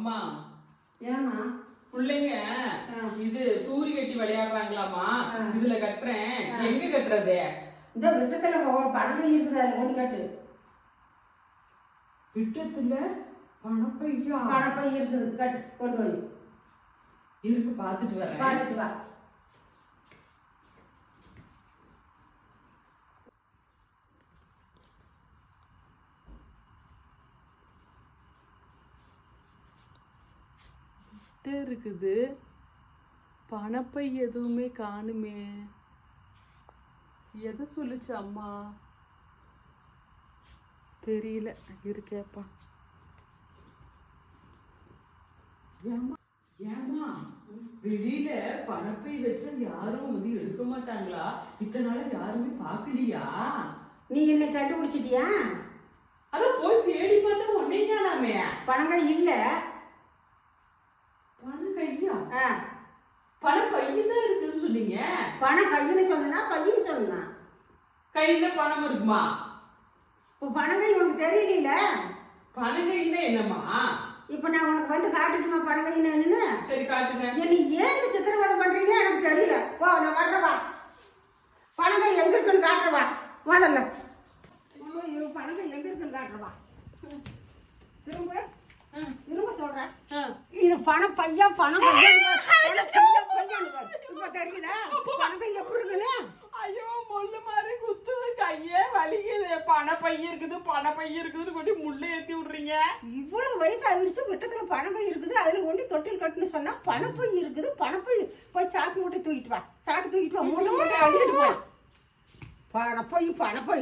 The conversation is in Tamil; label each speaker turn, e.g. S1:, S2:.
S1: அம்மா
S2: ஏமா
S1: பிள்ளைங்க இது தூரி கட்டி விளையாடுறாங்களாமா இதுல கட்டுறேன். எங்க கட்டுறது?
S2: இந்த விட்டத்துல பணங்க இருக்குது அதில் கொண்டு கட்டு.
S1: விட்டத்துல பணப்பையா
S2: பணப்பை இருக்குது கட்டு கொண்டு போய்.
S1: இருக்கு பாத்துட்டு வரேன்.
S2: பார்த்துட்டு வா.
S1: கிட்ட இருக்குது. பணப்பை எதுவுமே காணுமே. எதை சொல்லுச்சு அம்மா? தெரியல. இருக்கேப்பா ஏமா வெளியில பணப்பை வச்சா யாரும் வந்து எடுக்க மாட்டாங்களா? இத்தனை நாளா யாருமே பார்க்கலையா?
S2: நீ என்னை கண்டுபிடிச்சிட்டியா?
S1: அத போய் தேடி பார்த்தா ஒன்னே காணாமே.
S2: பணங்கள் இல்லை.
S1: பணம் பையன் தான் இருக்குன்னு சொன்னீங்க.
S2: பணம் கையின்னு சொன்னா பையன்னு சொன்னா
S1: கையில பணம் இருக்குமா?
S2: இப்போ பணங்கள் உனக்கு தெரியல
S1: பணம் கையில என்னம்மா?
S2: இப்போ நான் உனக்கு வந்து காட்டுட்டுமா பணம் கையின்னு
S1: சரி காட்டுங்க.
S2: என்னை ஏன் இந்த சித்திரவதை பண்றீங்க எனக்கு தெரியல. போ நான் வர்றவா பணங்கள் எங்க இருக்குன்னு காட்டுறவா முதல்ல. ஐயோ, பணங்கள் எங்க இருக்குன்னு காட்டுறவா திரும்ப திரும்ப சொல்றேன். இது பணம் பையா பணம் பையன் இப்ப தெரியல பணங்கள் எப்படி இருக்குன்னு
S1: ஐயோ முள்ளு மாதிரி குத்துது கையே வலிக்குது பண பைய இருக்குது பண பைய இருக்குதுன்னு கொண்டு முள்ளு ஏத்தி விடுறீங்க.
S2: இவ்வளவு வயசு ஆயிடுச்சு விட்டத்துல பணப்பை இருக்குது அதுல ஒண்டி தொட்டில் கட்டணும் சொன்னா பணப்பை இருக்குது பணப்பை போய் சாக்கு மூட்டை தூக்கிட்டு வா சாக்கு தூக்கிட்டு வா மூட்டை மூட்டை அள்ளிட்டு போய் பணப்பை பணப்பை.